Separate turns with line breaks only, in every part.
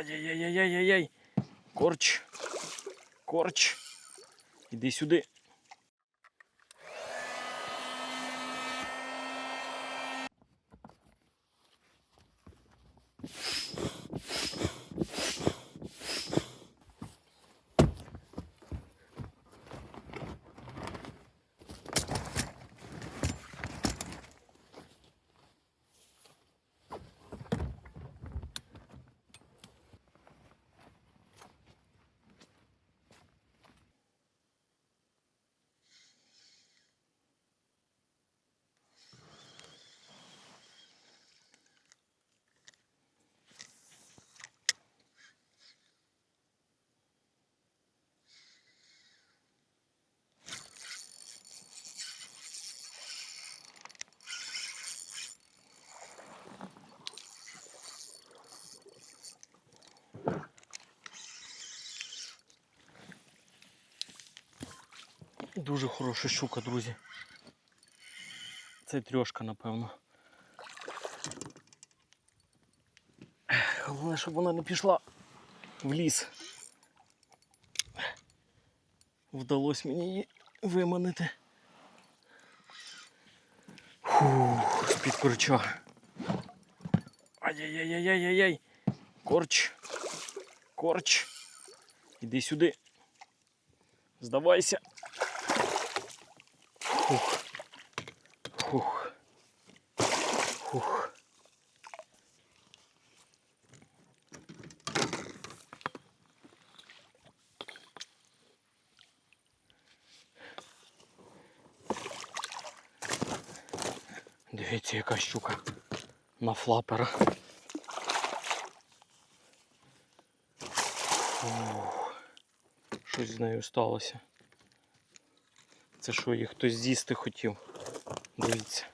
Ай-яй-яй-яй-яй-яй. Корч. Корч. Іди сюди. Дуже хороша щука, друзі. Це трьошка, напевно. Головне, щоб вона не пішла в ліс. Вдалося мені її виманити. Фух, з-під корча. Ай-яй-яй-яй-яй-яй. Корч. Корч. Іди сюди. Здавайся. Фух. Фух. Фух. Дивіться, яка щука на флапера. Фух. Щось з нею сталося. Це що, їх хтось з'їсти хотів? Дивіться.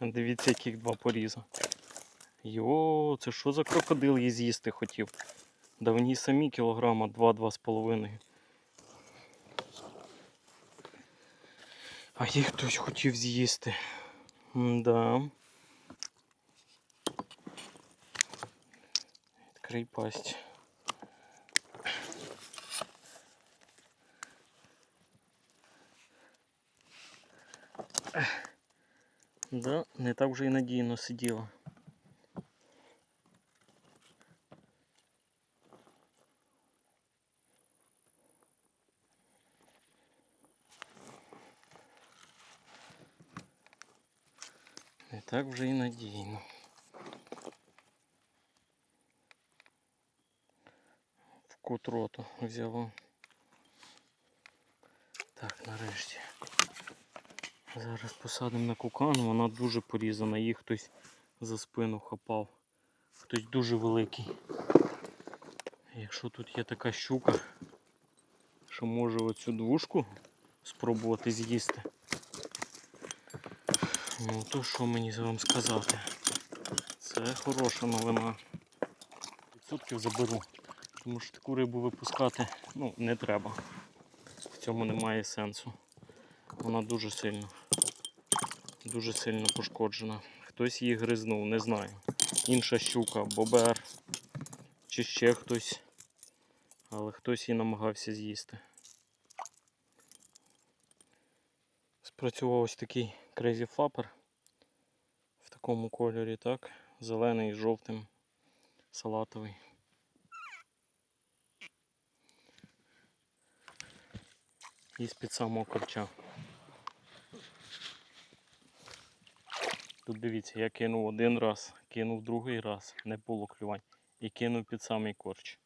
Дивіться, яких два поріза. Йо, це що за крокодил її з'їсти хотів? Да в ній самі кілограма 2-2 з половиною. А їх хтось хотів з'їсти. Да. Відкрий пасть. Да, не так вже і надійно сиділа. Не так вже і надійно. В кут роту взяло. Так, нарешті. Зараз посадимо на кукан, вона дуже порізана, її хтось за спину хапав. Хтось дуже великий. Якщо тут є така щука, що може оцю двушку спробувати з'їсти. Ну то що мені вам сказати? Це хороша новина. Відсотків заберу. Тому що таку рибу випускати ну, не треба. В цьому немає сенсу. Вона дуже сильно, дуже сильно пошкоджена. Хтось її гризнув, не знаю. Інша щука, бобер чи ще хтось. Але хтось її намагався з'їсти. Спрацював ось такий Crazy Flapper в такому кольорі, так? Зелений, жовтим, салатовий. І з-під самого корча. Тут дивіться, я кинув один раз, кинув другий раз, не було клювань. І кинув під самий корч.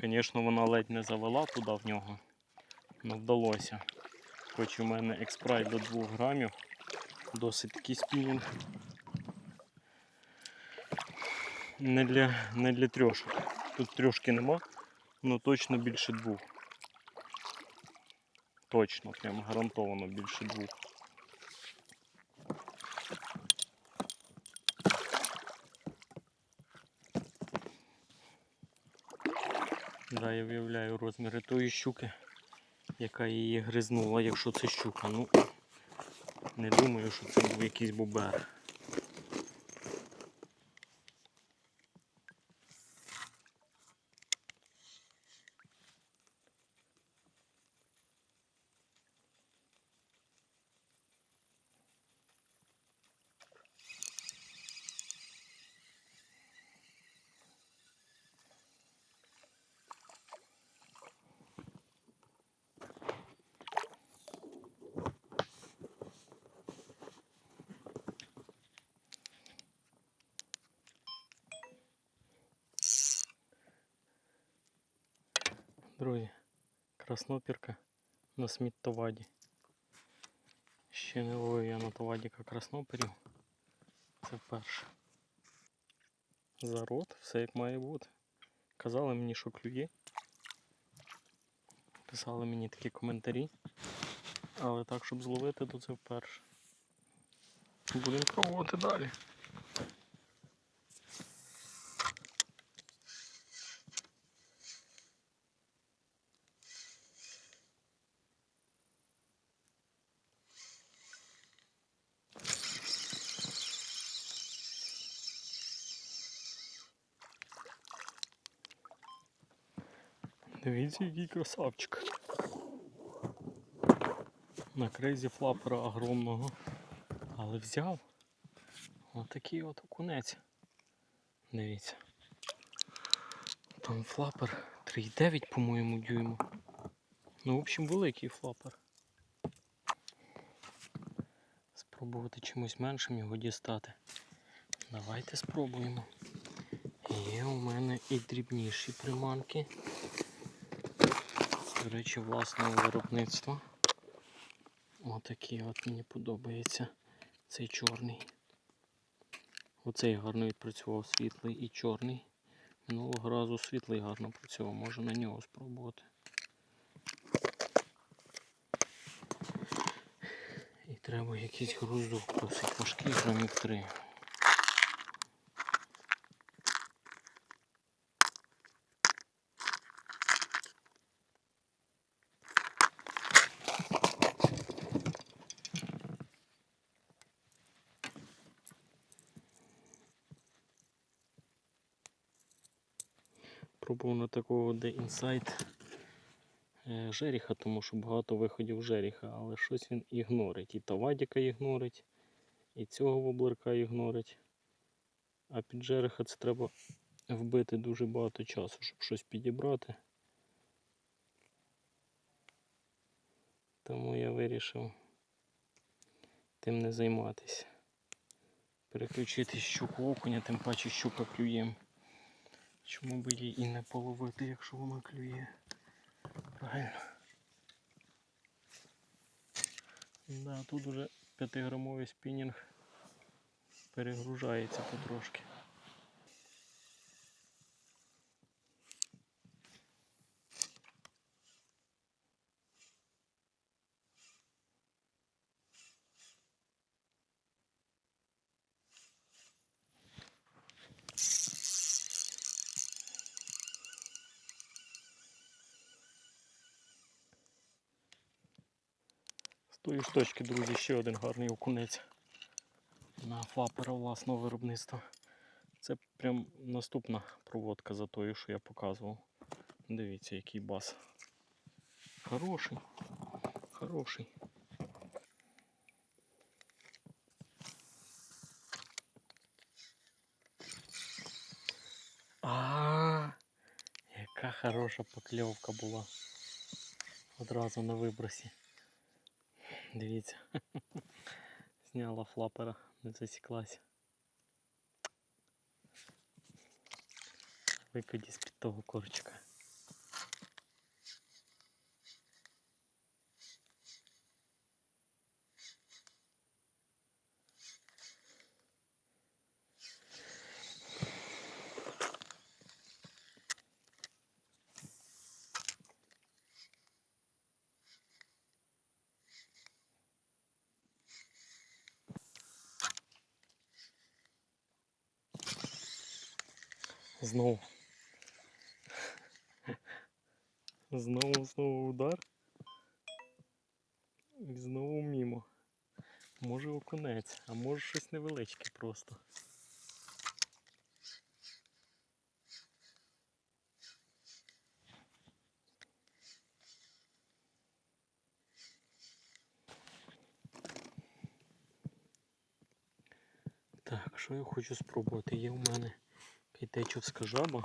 Звісно, вона ледь не завела туди в нього. але вдалося. Хоч у мене експрайт до 2 грамів. Досить такий спінінг. Не для, не для трьошок. Тут трьошки нема, але точно більше двох. Точно, прям гарантовано більше двох. Да, я виявляю розміри тої щуки, яка її гризнула, якщо це щука. Ну, не думаю, що це був якийсь бобер. Друзі, краснопірка на сміттоваді. Ще не ловив я на товадіка красноперів. Це вперше. Зарод, все як має бути. Казали мені, що клює. Писали мені такі коментарі. Але так, щоб зловити, то це вперше. Будемо пробувати далі. Дивіться, який красавчик. На крейзі флапера огромного. Але взяв. Отакий от окунець. Дивіться. Там флапер 3,9, по-моєму, дюйму. Ну, в общем, великий флапер. Спробувати чимось меншим його дістати. Давайте спробуємо. Є у мене і дрібніші приманки. До речі, власного виробництва. Отакий от мені подобається цей чорний. Оцей гарно відпрацював світлий і чорний. Минулого разу світлий гарно працював, можу на нього спробувати. І треба якийсь груздок, досить важкий грамів 3. Пробував на такого де інсайт е, жеріха, тому що багато виходів жеріха, але щось він ігнорить. І Тавадіка ігнорить, і цього воблерка ігнорить. А під жереха це треба вбити дуже багато часу, щоб щось підібрати. Тому я вирішив тим не займатися. Переключити щуку окуня, тим паче щука клює. Чому би її і не половити, якщо вона клює? Правильно. Да, тут уже 5-грамовий спінінг перегружається потрошки. Тої ж точки, друзі, ще один гарний окунець на флапера власного виробництва. Це прям наступна проводка за тою, що я показував. Дивіться, який бас. Хороший. Хороший. А, яка хороша покльовка була. Одразу на вибросі. Дивіться. Зняла флапера, не засіклася. Викиді з-під того корчика. Знову. Знову знову удар. І знову мімо. Може окунець, а може щось невеличке просто. Так, що я хочу спробувати? Є у мене Пітечівська жаба.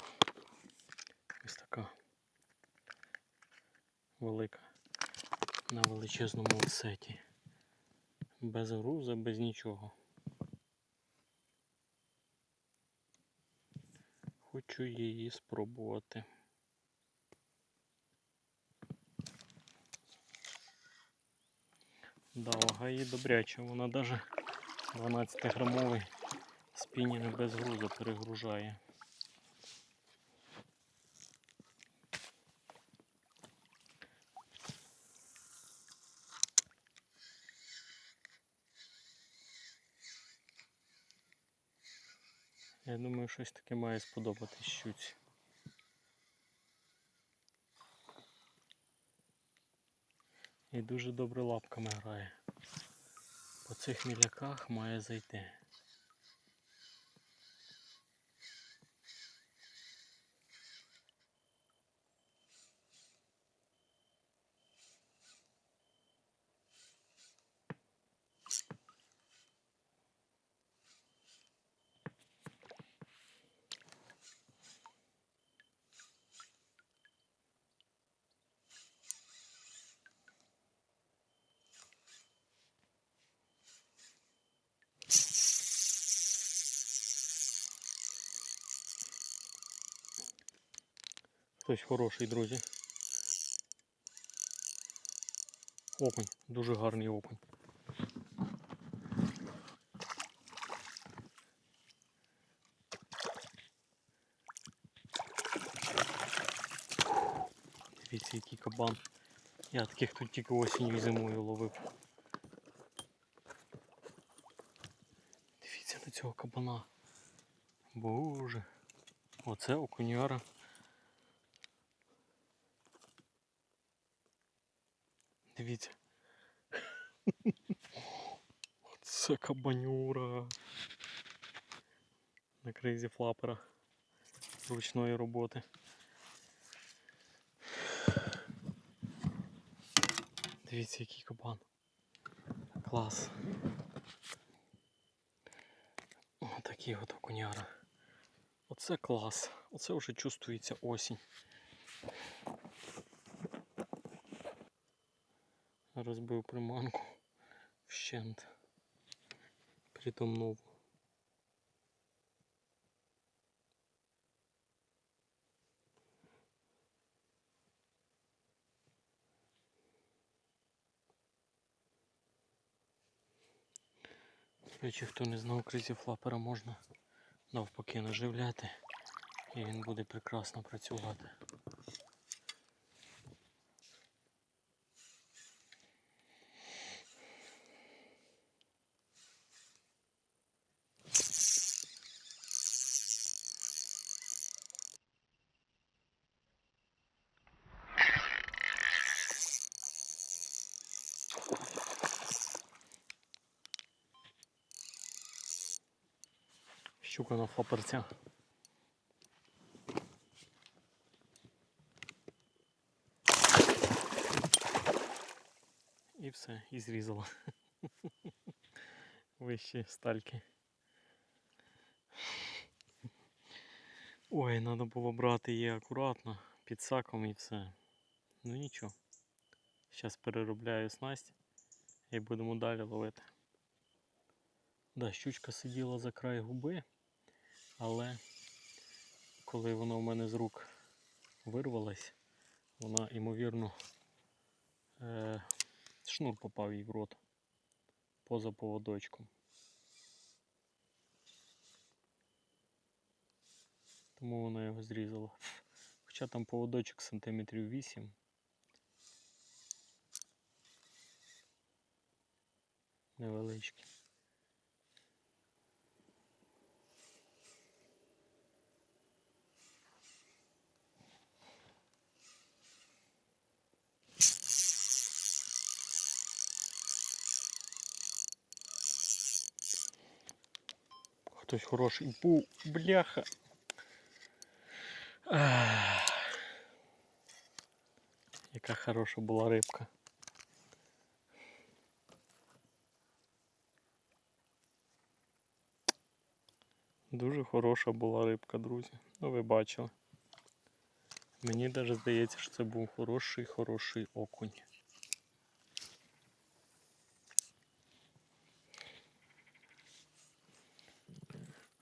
Ось така велика на величезному сеті. Без груза, без нічого. Хочу її спробувати. Да, вага її добряча, вона навіть 12 грамовий спінінг без грузу перегружає. Я думаю, щось таке має сподобатись щуці. І дуже добре лапками грає. По цих міляках має зайти. Хтось хороший, друзі. Окунь, дуже гарний окунь. Дивіться, який кабан. Я таких тут тільки осінню і зимою ловив. Дивіться на цього кабана. Боже. Оце окуняра. Дивіться. Це кабанюра. На кризі флапера ручної роботи. Дивіться, який кабан. Клас. Отакий от окуняра. Оце клас. Оце вже чувствується осінь. Розбив приманку вщент. Притом нову. Хто не знав, кризі флапера можна навпаки наживляти і він буде прекрасно працювати. Щука на флаперця. І все, і зрізала. Вищі стальки. Ой, треба було брати її акуратно, під саком і все. Ну нічого. Зараз переробляю снасть і будемо далі ловити. Да, щучка сиділа за край губи, але коли вона в мене з рук вирвалась, вона, ймовірно, е, шнур попав їй в рот поза поводочком. Тому вона його зрізала. Хоча там поводочок сантиметрів 8. Невеличкий. Хтось хороший був, бляха. Ах. Яка хороша була рибка. Дуже хороша була рибка, друзі. Ну ви бачили. Мені навіть здається, що це був хороший, хороший окунь.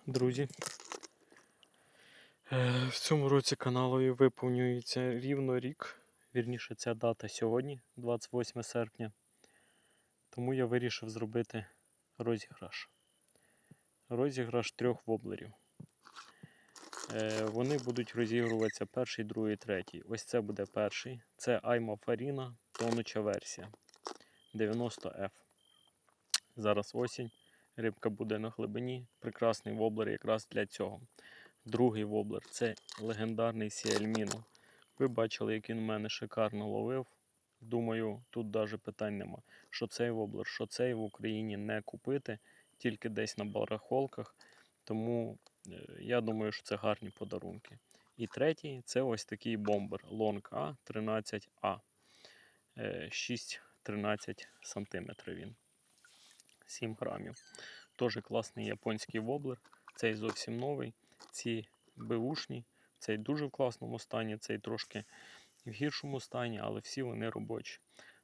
Друзі. е, В цьому році каналові виповнюється рівно рік. Вірніше, ця дата сьогодні, 28 серпня. Тому я вирішив зробити розіграш. Розіграш трьох воблерів. Е, вони будуть розігруватися перший, другий, третій. Ось це буде перший. Це Айма Фаріна, тонуча версія 90F. Зараз осінь. Рибка буде на глибині. Прекрасний воблер якраз для цього. Другий воблер це легендарний Сіельміно. Ви бачили, як він мене шикарно ловив. Думаю, тут навіть питань нема. Що цей воблер, що цей в Україні не купити, тільки десь на барахолках. Тому е, я думаю, що це гарні подарунки. І третій це ось такий бомбер Long A 13A. 6-13 см він. 7 грамів. Теж класний японський воблер. Цей зовсім новий. Ці беушні. Цей дуже в класному стані, цей трошки в гіршому стані, але всі вони робочі.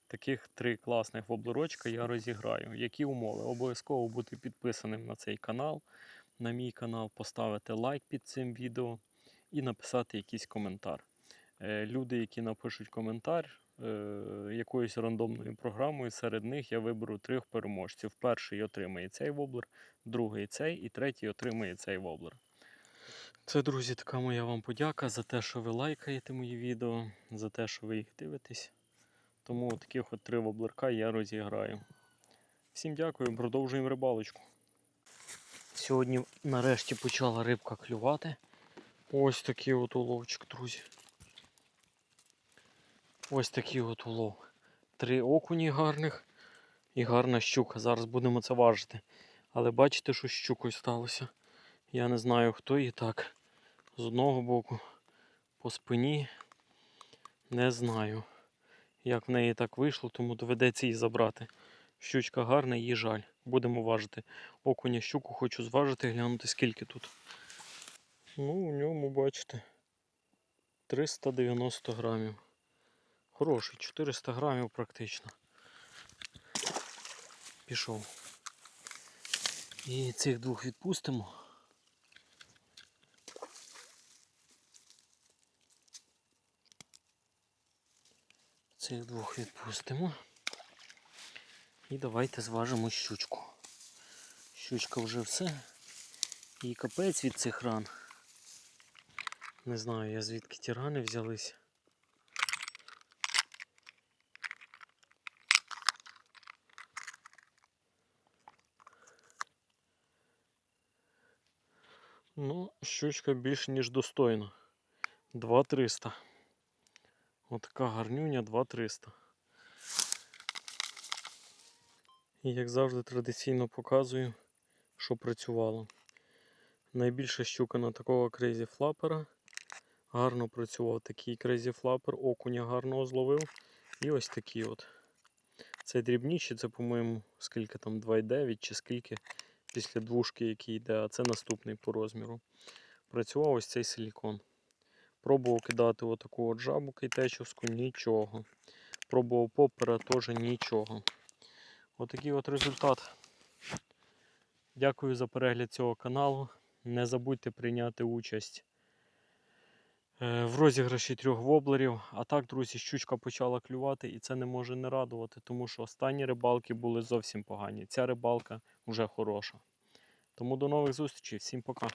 Таких три класних воблерочка я розіграю. Які умови? Обов'язково бути підписаним на цей канал, на мій канал, поставити лайк під цим відео і написати якийсь коментар. Е, Люди, які напишуть коментар якоюсь рандомною програмою, серед них я виберу трьох переможців. Перший отримає цей воблер, другий цей і третій отримає цей воблер. Це, друзі, така моя вам подяка за те, що ви лайкаєте мої відео, за те, що ви їх дивитесь. Тому таких от три воблерка я розіграю. Всім дякую, продовжуємо рибалочку. Сьогодні нарешті почала рибка клювати. Ось такий от уловчик, друзі. Ось такий от улов. Три окуні гарних і гарна щука. Зараз будемо це важити. Але бачите, що щукою сталося. Я не знаю, хто її так. З одного боку, по спині. Не знаю, як в неї так вийшло, тому доведеться її забрати. Щучка гарна, її жаль. Будемо важити. Окуня щуку хочу зважити, глянути скільки тут. Ну, у ньому, бачите, 390 грамів. Хороший, 400 грамів практично. Пішов. І цих двох відпустимо. Цих двох відпустимо. І давайте зважимо щучку. Щучка вже все. І капець від цих ран. Не знаю я звідки ті рани взялись. Ну, щучка більш ніж достойна. 2300. Отака гарнюня 2300. І як завжди традиційно показую, що працювало. Найбільша щука на такого крейзі флапера. Гарно працював такий крейзі флапер, окуня гарного зловив. І ось такі от. Це дрібніші, це, по-моєму, скільки там 2,9 чи скільки після двушки, який йде, а це наступний по розміру. Працював ось цей силікон. Пробував кидати отаку от жабу кейтечовську, нічого. Пробував попера, теж нічого. Отакий от результат. Дякую за перегляд цього каналу. Не забудьте прийняти участь в розіграші трьох воблерів. А так, друзі, щучка почала клювати і це не може не радувати, тому що останні рибалки були зовсім погані. Ця рибалка вже хороша. Тому до нових зустрічей. Всім пока.